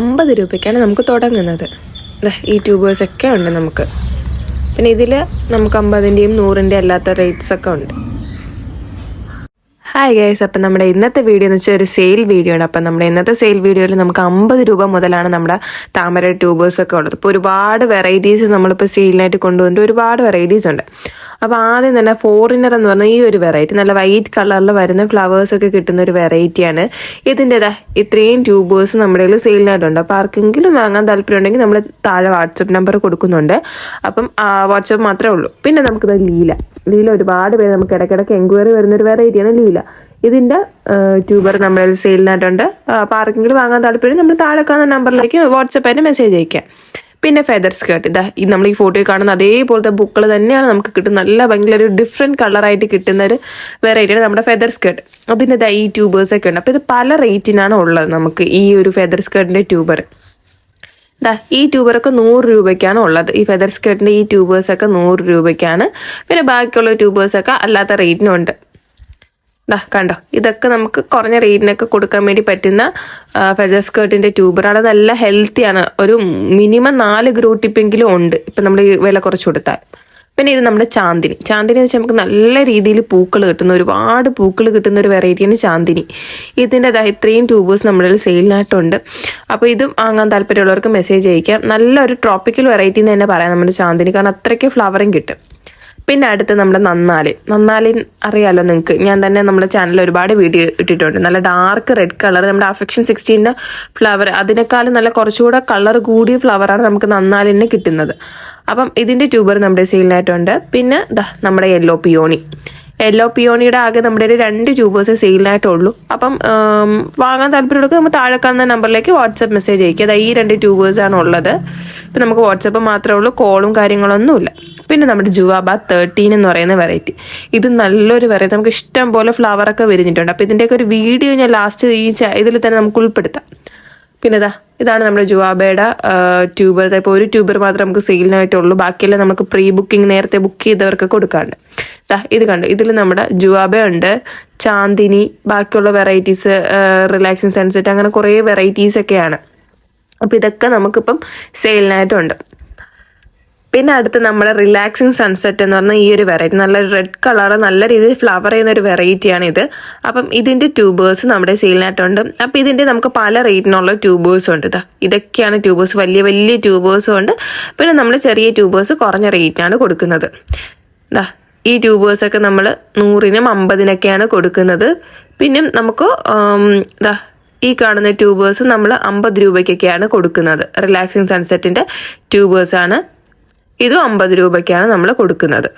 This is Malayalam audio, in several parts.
അമ്പത് രൂപയ്ക്കാണ് നമുക്ക് തുടങ്ങുന്നത്. ഈ ട്യൂബേഴ്സ് ഒക്കെ ഉണ്ട് നമുക്ക്. പിന്നെ ഇതിൽ നമുക്ക് അമ്പതിന്റെയും നൂറിന്റെയും അല്ലാത്ത റേറ്റ്സ് ഒക്കെ ഉണ്ട്. ഹായ് ഗൈസ് അപ്പം നമ്മുടെ ഇന്നത്തെ വീഡിയോ എന്ന് വെച്ചാൽ ഒരു സെയിൽ വീഡിയോ ആണ്. അപ്പം നമ്മുടെ ഇന്നത്തെ സെയിൽ വീഡിയോയിൽ നമുക്ക് അമ്പത് രൂപ മുതലാണ് നമ്മുടെ താമര ട്യൂബേഴ്സ് ഒക്കെ ഉള്ളത്. ഇപ്പോൾ ഒരുപാട് വെറൈറ്റീസ് നമ്മളിപ്പോൾ സെയിലിനായിട്ട് കൊണ്ടുവന്നിട്ട് ഒരുപാട് വെറൈറ്റീസ് ഉണ്ട്. അപ്പോൾ ആദ്യം തന്നെ ഫോറിനർ എന്ന് പറഞ്ഞാൽ ഈ ഒരു വെറൈറ്റി നല്ല വൈറ്റ് കളറിൽ വരുന്ന ഫ്ലവേഴ്സ് ഒക്കെ കിട്ടുന്ന ഒരു വെറൈറ്റിയാണ് ഇതിന്റെതാ ഇത്രയും ട്യൂബേഴ്സ് നമ്മുടെ കയ്യിൽ സെയിലിനായിട്ടുണ്ട് അപ്പോൾ ആർക്കെങ്കിലും വാങ്ങാൻ താല്പര്യമുണ്ടെങ്കിൽ നമ്മൾ താഴെ വാട്സപ്പ് നമ്പർ കൊടുക്കുന്നുണ്ട്. അപ്പം വാട്സപ്പ് മാത്രമേ ഉള്ളൂ. പിന്നെ നമുക്കിത് ലീല. ലീല ഒരുപാട് പേര് നമുക്ക് ഇടയ്ക്കിടയ്ക്ക് എൻക്വയറി വരുന്ന ഒരു വെറൈറ്റിയാണ് ലീല. ഇതിന്റെ ട്യൂബർ നമ്മുടെ സെയിലിനായിട്ടുണ്ട് അപ്പോൾ ആർക്കെങ്കിലും വാങ്ങാൻ താല്പര്യം നമ്മൾ താഴെ കാണുന്ന നമ്പറിലേക്ക് വാട്സപ്പായിട്ട് മെസ്സേജ് അയക്കാം പിന്നെ ഫെദർ സ്കേർട്ട് ഇതാ ഈ നമ്മൾ ഈ ഫോട്ടോയിൽ കാണുന്ന അതേപോലത്തെ ബുക്കൾ തന്നെയാണ് നമുക്ക് കിട്ടുന്നത്. നല്ല ഭയങ്കര ഒരു ഡിഫറെന്റ് കളറായിട്ട് കിട്ടുന്ന ഒരു വെറൈറ്റിയാണ് നമ്മുടെ ഫെദർ സ്കേർട്ട് പിന്നെ ഇതാ ഈ ട്യൂബേഴ്സൊക്കെ ഉണ്ട്. അപ്പോൾ ഇത് പല റേറ്റിനാണ് ഉള്ളത് നമുക്ക് ഈ ഒരു ഫെദർ സ്കേർട്ടിന്റെ ട്യൂബർ ദാ ഈ ട്യൂബറൊക്കെ നൂറ് രൂപയ്ക്കാണ് ഉള്ളത്. ഈ ഫെദർ സ്കേർട്ടിന്റെ ഈ ട്യൂബേഴ്സൊക്കെ നൂറ് രൂപയ്ക്കാണ്. പിന്നെ ബാക്കിയുള്ള ട്യൂബേഴ്സൊക്കെ അല്ലാത്ത റേറ്റിനുണ്ട് ദാ കണ്ടോ? ഇതൊക്കെ നമുക്ക് കുറഞ്ഞ റേറ്റിനൊക്കെ കൊടുക്കാൻ വേണ്ടി പറ്റുന്ന ഫെജർ സ്കേർട്ടിന്റെ ട്യൂബറാണ് നല്ല ഹെൽത്തിയാണ് ഒരു മിനിമം നാല് ഗ്രൂ ടിപ്പെങ്കിലും ഉണ്ട്. ഇപ്പം നമ്മൾ വില കുറച്ച് കൊടുത്താൽ. പിന്നെ ഇത് നമ്മുടെ ചാന്ദിനി. ചാന്ദിനി വെച്ചാൽ നമുക്ക് നല്ല രീതിയിൽ പൂക്കൾ കിട്ടുന്ന ഒരുപാട് പൂക്കൾ കിട്ടുന്ന ഒരു വെറൈറ്റിയാണ് ചാന്ദിനി. ഇതിന്റെ ഇത്രയും ട്യൂബേഴ്സ് നമ്മുടെ സെയിലിനായിട്ടുണ്ട് അപ്പോൾ ഇത് വാങ്ങാൻ താല്പര്യമുള്ളവർക്ക് മെസ്സേജ് അയക്കാം. നല്ലൊരു ട്രോപ്പിക്കൽ വെറൈറ്റി എന്ന് തന്നെ പറയാം നമ്മുടെ ചാന്ദിനി. കാരണം അത്രയ്ക്ക് ഫ്ലവറും കിട്ടും. പിന്നെ അടുത്ത് നമ്മുടെ നന്നാലി. നന്നാലി അറിയാലോ നിങ്ങൾക്ക് ഞാൻ തന്നെ നമ്മുടെ ചാനലിൽ ഒരുപാട് വീഡിയോ ഇട്ടിട്ടുണ്ട്. നല്ല ഡാർക്ക് റെഡ് കളർ നമ്മുടെ അഫെക്ഷൻ സിക്സ്റ്റീന്റെ ഫ്ലവർ അതിനേക്കാളും നല്ല കുറച്ചുകൂടെ കളർ കൂടിയ ഫ്ലവറാണ് നമുക്ക് നന്നാലിന് കിട്ടുന്നത്. അപ്പം ഇതിന്റെ ട്യൂബർ നമ്മുടെ സെയിലിനായിട്ടുണ്ട് പിന്നെ നമ്മുടെ യെല്ലോ പിയോണി യെല്ലോ പിയോണിയുടെ ആകെ നമ്മുടെ ഒരു രണ്ട് ട്യൂബേഴ്സ് സെയിലിനായിട്ടുള്ളൂ അപ്പം വാങ്ങാൻ താല്പര്യമുള്ളവർക്ക് നമ്മൾ താഴെ കാണുന്ന നമ്പറിലേക്ക് വാട്സപ്പ് മെസ്സേജ് അയക്കുക അതായത് ഈ രണ്ട് ട്യൂബേഴ്സാണ് ഉള്ളത്. ഇപ്പം നമുക്ക് വാട്സപ്പ് മാത്രമേ ഉള്ളൂ കോളും കാര്യങ്ങളൊന്നുമില്ല പിന്നെ നമ്മുടെ ജുവാബ തേർട്ടീൻ എന്ന് പറയുന്ന വെറൈറ്റി ഇത് നല്ലൊരു വെറൈറ്റി നമുക്ക് ഇഷ്ടം പോലെ ഫ്ലവറൊക്കെ വിരിഞ്ഞിട്ടുണ്ട്. അപ്പോൾ ഇതിന്റെയൊക്കെ ഒരു വീഡിയോ ഞാൻ ലാസ്റ്റ് ഈ ഇതിൽ തന്നെ നമുക്ക് ഉൾപ്പെടുത്താം. പിന്നെ ഇതാ ഇതാണ് നമ്മുടെ ജുവാബയുടെ ട്യൂബർ ഇപ്പോൾ ഒരു ട്യൂബർ മാത്രം നമുക്ക് സെയിലിനായിട്ടുള്ളൂ ബാക്കിയെല്ലാം നമുക്ക് പ്രീ ബുക്കിംഗ് നേരത്തെ ബുക്ക് ചെയ്തവർക്ക് കൊടുക്കാണ്ട്. ഇതാ കണ്ടു? ഇതിൽ നമ്മുടെ ജുവാബ ഉണ്ട്. ചാന്ദിനി ബാക്കിയുള്ള വെറൈറ്റീസ് റിലാക്സിങ് സൺസെറ്റ് അങ്ങനെ കുറേ വെറൈറ്റീസ് ഒക്കെയാണ്. അപ്പോൾ ഇതൊക്കെ നമുക്കിപ്പം സെയിലിനായിട്ടുണ്ട് പിന്നെ അടുത്ത് നമ്മുടെ റിലാക്സിങ് സൺസെറ്റ് എന്ന് പറഞ്ഞ ഈ ഒരു വെറൈറ്റി നല്ല റെഡ് കളർ നല്ല രീതിയിൽ ഫ്ലവർ ചെയ്യുന്ന ഒരു വെറൈറ്റിയാണ് ഇത് അപ്പം ഇതിന്റെ ട്യൂബേഴ്സ് നമ്മുടെ സെയിലിനായിട്ടുണ്ട് അപ്പം ഇതിന്റെ നമുക്ക് പല റേറ്റിനുള്ള ട്യൂബേഴ്സും ഉണ്ട്. ഇതാ ഇതൊക്കെയാണ് ട്യൂബേഴ്സ് വലിയ വലിയ ട്യൂബേഴ്സും ഉണ്ട്. പിന്നെ നമ്മൾ ചെറിയ ട്യൂബേഴ്സ് കുറഞ്ഞ റേറ്റിനാണ് കൊടുക്കുന്നത്. ദാ ഈ ട്യൂബേഴ്സൊക്കെ നമ്മൾ നൂറിനും അമ്പതിനൊക്കെയാണ് കൊടുക്കുന്നത്. പിന്നെ നമുക്ക് ഇതാ ഈ കാണുന്ന ട്യൂബേഴ്സ് നമ്മൾ അമ്പത് രൂപയ്ക്കൊക്കെയാണ് കൊടുക്കുന്നത്. റിലാക്സിങ് സൺസെറ്റിന്റെ ട്യൂബേഴ്സാണ് ഇതും അമ്പത് രൂപയ്ക്കാണ് നമ്മൾ കൊടുക്കുന്നത്.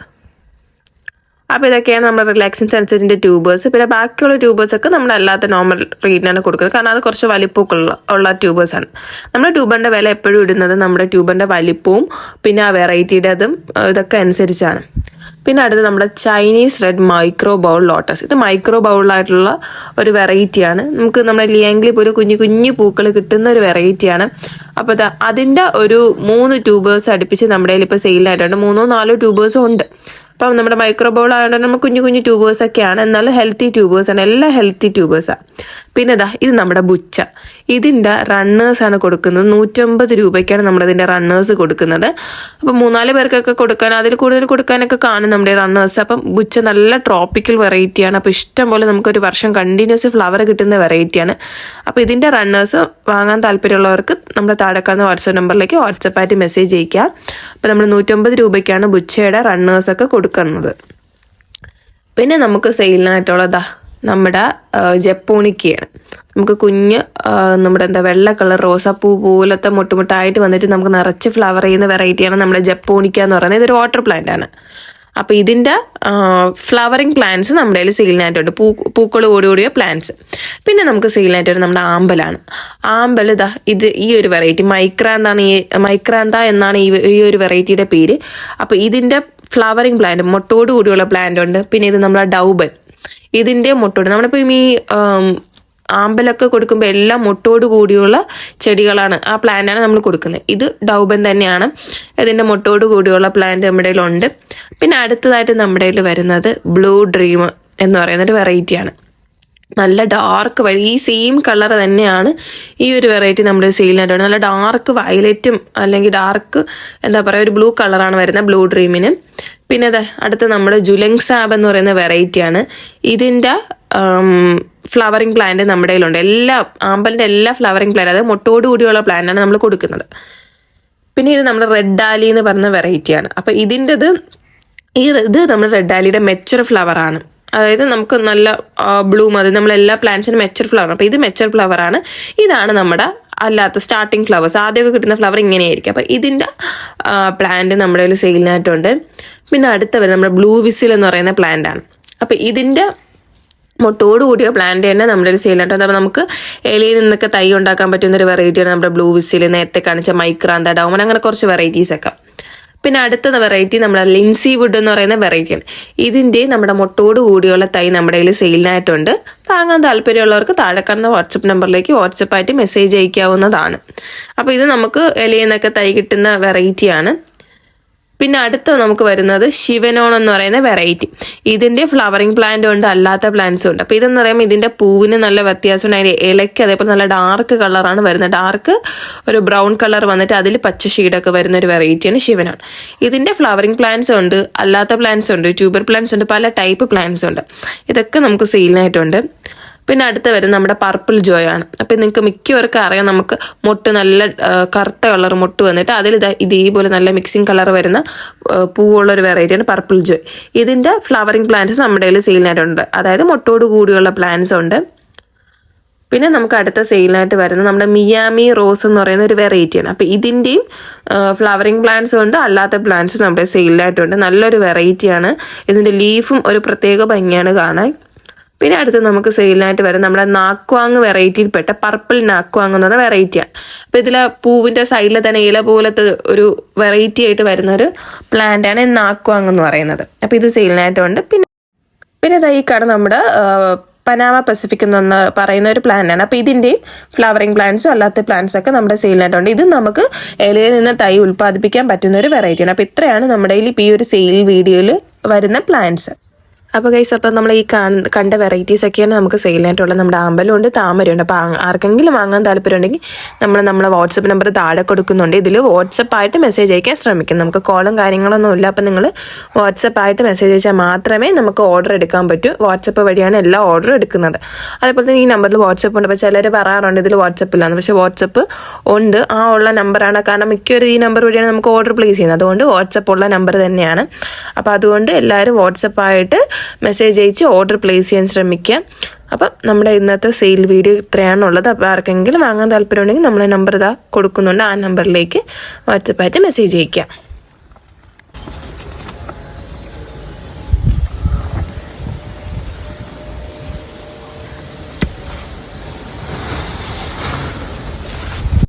അപ്പോൾ ഇതൊക്കെയാണ് നമ്മുടെ റിലാക്സിങ് സെൻസറിന്റെ ട്യൂബേഴ്സ് പിന്നെ ബാക്കിയുള്ള ട്യൂബേഴ്സ് ഒക്കെ നമ്മൾ അല്ലാത്ത നോർമൽ റേറ്റിനാണ് കൊടുക്കുന്നത്. കാരണം അത് കുറച്ച് വലിപ്പമൊക്കെ ഉള്ള ഉള്ള ട്യൂബേഴ്സാണ് നമ്മുടെ ട്യൂബറിന്റെ വില എപ്പോഴും ഇടുന്നത് നമ്മുടെ ട്യൂബറിന്റെ വലിപ്പവും പിന്നെ ആ വെറൈറ്റിയുടെ അതും ഇതൊക്കെ അനുസരിച്ചാണ്. പിന്നെ അടുത്ത് നമ്മുടെ Chinese red micro bowl lotus ഇത് മൈക്രോ ബൗളായിട്ടുള്ള ഒരു വെറൈറ്റിയാണ് നമുക്ക് നമ്മുടെ ലിയാംഗ്ലി ഒരു കുഞ്ഞു കുഞ്ഞു പൂക്കൾ കിട്ടുന്ന ഒരു വെറൈറ്റിയാണ് അപ്പോൾ അത് അതിന്റെ ഒരു മൂന്ന് ട്യൂബേഴ്സ് അടുപ്പിച്ച് നമ്മുടെ കയ്യിൽ ഇപ്പോൾ സെയിലായിട്ടുണ്ട് മൂന്നോ നാലോ ട്യൂബേഴ്സും ഉണ്ട്. അപ്പം നമ്മുടെ മൈക്രോ ബൗൾ ആയതുകൊണ്ട് നമുക്ക് കുഞ്ഞു കുഞ്ഞു ട്യൂബേഴ്സ് ഒക്കെയാണ്. എന്നാലും ഹെൽത്തി ട്യൂബേഴ്സാണ് എല്ലാ ഹെൽത്തി ട്യൂബേഴ്സാണ് പിന്നെ ഇതാ ഇത് നമ്മുടെ ബുച്ച. ഇതിന്റെ റണ്ണേഴ്സാണ് കൊടുക്കുന്നത്. നൂറ്റമ്പത് രൂപയ്ക്കാണ് നമ്മളതിന്റെ റണ്ണേഴ്സ് കൊടുക്കുന്നത്. അപ്പം മൂന്നാൽ പേർക്കൊക്കെ കൊടുക്കാൻ അതിൽ കൂടുതൽ കൊടുക്കാനൊക്കെ കാണും നമ്മുടെ റണ്ണേഴ്സ് അപ്പം ബുച്ച നല്ല ട്രോപ്പിക്കൽ വെറൈറ്റിയാണ് അപ്പോൾ ഇഷ്ടം പോലെ നമുക്കൊരു വർഷം കണ്ടിന്യൂസ് ഫ്ലവർ കിട്ടുന്ന വെറൈറ്റിയാണ് അപ്പോൾ ഇതിന്റെ റണ്ണേഴ്സ് വാങ്ങാൻ താല്പര്യമുള്ളവർക്ക് നമ്മുടെ താഴെ വാട്സപ്പ് നമ്പറിലേക്ക് വാട്സപ്പായിട്ട് മെസ്സേജ് അയക്കാം അപ്പോൾ നമ്മൾ നൂറ്റമ്പത് രൂപയ്ക്കാണ് ബുച്ചയുടെ റണ്ണേഴ്സൊക്കെ കൊടുക്കുന്നത്. പിന്നെ നമുക്ക് സെയിലിനായിട്ടുള്ളതാ നമ്മുടെ ജപ്പോണിക്കയാണ് നമുക്ക് കുഞ്ഞ് നമ്മുടെ എന്താ വെള്ള കളർ റോസാപ്പൂ പോലത്തെ മുട്ടുമുട്ടായിട്ട് വന്നിട്ട് നമുക്ക് നിറച്ച് ഫ്ലവർ ചെയ്യുന്ന വെറൈറ്റിയാണ് നമ്മുടെ ജപ്പോണിക്ക എന്ന് പറയുന്നത്. ഇതൊരു വാട്ടർ പ്ലാന്റ് ആണ്. അപ്പോൾ ഇതിന്റെ ഫ്ലവറിങ് പ്ലാന്റ്സ് നമ്മുടെ കയ്യിൽ സെയിലിനായിട്ടുണ്ട് പൂ പൂക്കൾ ഓടിയോടിയ പ്ലാന്റ്സ് പിന്നെ നമുക്ക് സെയിലിനായിട്ട് നമ്മുടെ ആമ്പലാണ്. ആമ്പൽ ഇതാ ഇത് ഈ ഒരു വെറൈറ്റി മൈക്രാന്താണ് ഈ മൈക്രാന്ത എന്നാണ് ഈ ഈ ഒരു വെറൈറ്റിയുടെ പേര്. അപ്പോൾ ഇതിന്റെ ഫ്ലവറിങ് പ്ലാന്റ് മുട്ടോട് കൂടിയുള്ള പ്ലാന്റ് ഉണ്ട്. പിന്നെ ഇത് നമ്മുടെ ഡൗബൻ. ഇതിന്റെ മുട്ടോട്. നമ്മളിപ്പോൾ ഈ ആമ്പലൊക്കെ കൊടുക്കുമ്പോൾ എല്ലാം മുട്ടോട് കൂടിയുള്ള ചെടികളാണ് ആ പ്ലാന്റാണ് നമ്മൾ കൊടുക്കുന്നത്. ഇത് ഡൗബൻ തന്നെയാണ്. ഇതിന്റെ മുട്ടോട് കൂടിയുള്ള പ്ലാന്റ് നമ്മുടെ ഉണ്ട് പിന്നെ അടുത്തതായിട്ട് നമ്മുടെ വരുന്നത് ബ്ലൂ ഡ്രീം എന്ന് പറയുന്ന ഒരു വെറൈറ്റിയാണ് നല്ല ഡാർക്ക് വൈ ഈ സെയിം കളർ തന്നെയാണ് ഈ ഒരു വെറൈറ്റി നമ്മുടെ സെയിലിനായിട്ട് നല്ല ഡാർക്ക് വയലറ്റും അല്ലെങ്കിൽ ഡാർക്ക് എന്താ പറയുക ഒരു ബ്ലൂ കളറാണ് വരുന്നത് ബ്ലൂ ഡ്രീമിന് പിന്നെ അതെ അടുത്ത നമ്മുടെ ജുലങ് സാബ് എന്ന് പറയുന്ന വെറൈറ്റിയാണ് ഇതിന്റെ ഫ്ലവറിങ് പ്ലാന്റ് നമ്മുടെ കയ്യിലുണ്ട്. എല്ലാ ആമ്പലിന്റെ എല്ലാ ഫ്ലവറിങ് പ്ലാന്റ് അതായത് മുട്ടോട് കൂടിയുള്ള പ്ലാന്റാണ് നമ്മൾ കൊടുക്കുന്നത്. പിന്നെ ഇത് നമ്മുടെ റെഡ് ഡാലി എന്ന് പറയുന്ന വെറൈറ്റിയാണ് അപ്പോൾ ഇതിന്റെത് ഈ ഇത് നമ്മുടെ റെഡ് ഡാലിയുടെ മെച്ചർ ഫ്ലവറാണ് അതായത് നമുക്ക് നല്ല ബ്ലൂം അത് നമ്മളെല്ലാ പ്ലാന്റ്സിനും മെച്ചർ ഫ്ലവർ അപ്പോൾ ഇത് മെച്ചർ ഫ്ലവറാണ് ഇതാണ് നമ്മുടെ അല്ലാത്ത സ്റ്റാർട്ടിങ് ഫ്ലവേഴ്സ് ആദ്യമൊക്കെ കിട്ടുന്ന ഫ്ലവർ ഇങ്ങനെയായിരിക്കും. അപ്പോൾ ഇതിന്റെ പ്ലാന്റ് നമ്മുടെ കയ്യിൽ സെയിലിനായിട്ടുണ്ട് പിന്നെ അടുത്ത വരുന്നത് നമ്മുടെ ബ്ലൂ വിസിൽ എന്ന് പറയുന്ന പ്ലാന്റ് ആണ്. അപ്പോൾ ഇതിന്റെ മുട്ടോട് കൂടിയ പ്ലാന്റ് തന്നെ നമ്മുടെ ഒരു സെയിലാണ് അപ്പോൾ നമുക്ക് ഇലയിൽ നിന്നൊക്കെ തൈ ഉണ്ടാക്കാൻ പറ്റുന്ന ഒരു വെറൈറ്റിയാണ് നമ്മുടെ ബ്ലൂ വിസിൽ നേരത്തെ കാണിച്ച മൈക്രാന്ത ഡൗമൻ അങ്ങനെ കുറച്ച് വെറൈറ്റീസ് ഒക്കെ. പിന്നെ അടുത്ത വെറൈറ്റി നമ്മുടെ ലിൻസി വുഡ് എന്ന് പറയുന്ന വെറൈറ്റിയാണ് ഇതിന്റെ നമ്മുടെ മുട്ടോട് കൂടിയുള്ള തൈ നമ്മുടെ കയ്യിൽ സെയിലിനായിട്ടുണ്ട് വാങ്ങാൻ താല്പര്യമുള്ളവർക്ക് താഴെ കാണുന്ന വാട്സപ്പ് നമ്പറിലേക്ക് വാട്സപ്പായിട്ട് മെസ്സേജ് അയക്കാവുന്നതാണ്. അപ്പോൾ ഇത് നമുക്ക് ഇലയിൽ നിന്നൊക്കെ തൈ കിട്ടുന്ന വെറൈറ്റിയാണ് പിന്നെ അടുത്ത നമുക്ക് വരുന്നത് ശിവനോൺ എന്ന് പറയുന്ന വെറൈറ്റി ഇതിന്റെ ഫ്ലവറിങ് പ്ലാന്റ് ഉണ്ട് അല്ലാത്ത പ്ലാന്റ്സും ഉണ്ട്. അപ്പോൾ ഇതെന്ന് പറയുമ്പോൾ ഇതിന്റെ പൂവിന് നല്ല വ്യത്യാസമുണ്ട്. അതിന്റെ ഇലയ്ക്ക് അതേപോലെ നല്ല ഡാർക്ക് കളറാണ് വരുന്നത്. ഡാർക്ക് ഒരു ബ്രൗൺ കളർ വന്നിട്ട് അതിൽ പച്ച ഷീഡൊക്കെ വരുന്ന ഒരു വെറൈറ്റിയാണ് ശിവനോൺ ഇതിന്റെ ഫ്ലവറിങ് പ്ലാന്റ്സ് ഉണ്ട് അല്ലാത്ത പ്ലാന്റ്സ് ഉണ്ട് ട്യൂബർ പ്ലാന്റ്സ് ഉണ്ട് പല ടൈപ്പ് പ്ലാന്റ്സ് ഉണ്ട്. ഇതൊക്കെ നമുക്ക് സെയിലിനായിട്ടുണ്ട് പിന്നെ അടുത്ത വരുന്നത് നമ്മുടെ പർപ്പിൾ ജോയ് ആണ്. അപ്പം നിങ്ങൾക്ക് മിക്കവർക്കും അറിയാം നമുക്ക് മുട്ട് നല്ല കറുത്ത കളർ മുട്ട് വന്നിട്ട് അതിൽ ഇതാ ഇതേപോലെ നല്ല മിക്സിങ് കളർ വരുന്ന പൂവുള്ള ഒരു വെറൈറ്റിയാണ് പർപ്പിൾ ജോയ് ഇതിന്റെ ഫ്ലവറിങ് പ്ലാന്റ്സ് നമ്മുടെ കയ്യിൽ സെയിലിനായിട്ടുണ്ട്. അതായത് മുട്ടോട് കൂടിയുള്ള പ്ലാന്റ്സ് ഉണ്ട്. പിന്നെ നമുക്ക് അടുത്ത സെയിലിനായിട്ട് വരുന്നത് നമ്മുടെ മിയാമി റോസ് എന്ന് പറയുന്ന ഒരു വെറൈറ്റിയാണ് അപ്പോൾ ഇതിന്റെയും ഫ്ലവറിങ് പ്ലാന്റ്സും ഉണ്ട് അല്ലാത്ത പ്ലാന്റ്സ് നമ്മുടെ സെയിലിനായിട്ടുണ്ട്. നല്ലൊരു വെറൈറ്റിയാണ് ഇതിന്റെ ലീഫും ഒരു പ്രത്യേക ഭംഗിയാണ് കാണാൻ. പിന്നെ അടുത്ത് നമുക്ക് സെയിലിനായിട്ട് വരും നമ്മുടെ നാക്വാങ് വെറൈറ്റിയിൽപ്പെട്ട പർപ്പിൾ നാക്വാങ് എന്ന് പറഞ്ഞ വെറൈറ്റിയാണ് അപ്പോൾ ഇതിൽ പൂവിന്റെ സൈഡിൽ തന്നെ ഇല പോലത്തെ ഒരു വെറൈറ്റി ആയിട്ട് വരുന്ന ഒരു പ്ലാന്റാണ് നാക്വാങ് എന്ന് പറയുന്നത്. അപ്പോൾ ഇത് സെയിലിനായിട്ടുണ്ട് പിന്നെ പിന്നെ ഇതാ കട നമ്മുടെ പനാമ പസഫിക് എന്ന് പറയുന്ന ഒരു പ്ലാന്റാണ് അപ്പോൾ ഇതിന്റെയും ഫ്ലവറിങ് പ്ലാന്റ്സും അല്ലാത്ത പ്ലാന്റ്സ് ഒക്കെ നമ്മുടെ സെയിലിനായിട്ടുണ്ട് ഇത് നമുക്ക് ഇലയിൽ നിന്ന് തൈ ഉൽപ്പാദിപ്പിക്കാൻ പറ്റുന്ന ഒരു വെറൈറ്റിയാണ് അപ്പോൾ ഇത്രയാണ് നമ്മുടെ ഈ ഒരു സെയിൽ വീഡിയോയിൽ വരുന്ന പ്ലാന്റ്സ് അപ്പോൾ ഗൈസ് അപ്പോൾ നമ്മൾ ഈ കണ്ട വെറൈറ്റീസ് ഒക്കെയാണ് നമുക്ക് സെയിലായിട്ടുള്ളത് നമ്മുടെ അമ്പലമുണ്ട് താമരയുണ്ട്. അപ്പോൾ ആർക്കെങ്കിലും വാങ്ങാൻ താല്പര്യമുണ്ടെങ്കിൽ നമ്മൾ നമ്മുടെ വാട്സപ്പ് നമ്പർ താഴെ കൊടുക്കുന്നുണ്ട്. ഇതിൽ വാട്സപ്പായിട്ട് മെസ്സേജ് അയക്കാൻ ശ്രമിക്കും. നമുക്ക് കോളും കാര്യങ്ങളൊന്നും ഇല്ല. അപ്പോൾ നിങ്ങൾ വാട്സപ്പായിട്ട് മെസ്സേജ് അയച്ചാൽ മാത്രമേ നമുക്ക് ഓർഡർ എടുക്കാൻ പറ്റൂ. വാട്സപ്പ് വഴിയാണ് എല്ലാ ഓർഡറും എടുക്കുന്നത്. അതേപോലെ തന്നെ ഈ നമ്പറിൽ വാട്സപ്പ് ഉണ്ട്. അപ്പോൾ ചിലർ പറയാറുണ്ട് ഇതിൽ വാട്സപ്പ് ഇല്ലാന്ന്. പക്ഷേ വാട്സപ്പ് ഉണ്ട്. ആ ഉള്ള നമ്പറാണ് കാരണം മിക്കവരും ഈ നമ്പർ വഴിയാണ് നമുക്ക് ഓർഡർ പ്ലേസ് ചെയ്യുന്നത്. അതുകൊണ്ട് വാട്സപ്പ് ഉള്ള നമ്പർ തന്നെയാണ്. അപ്പോൾ അതുകൊണ്ട് എല്ലാവരും വാട്സപ്പായിട്ട് മെസ്സേജ് അയച്ച് ഓർഡർ പ്ലേസ് ചെയ്യാൻ ശ്രമിക്കുക. അപ്പം നമ്മുടെ ഇന്നത്തെ സെയിൽ വീഡിയോ ഇത്രയാണുള്ളത്. അപ്പോൾ ആർക്കെങ്കിലും വാങ്ങാൻ താല്പര്യമുണ്ടെങ്കിൽ നമ്മളെ നമ്പർ ഇതാ കൊടുക്കുന്നുണ്ട്. ആ നമ്പറിലേക്ക് വാട്സപ്പായിട്ട് മെസ്സേജ് അയക്കാം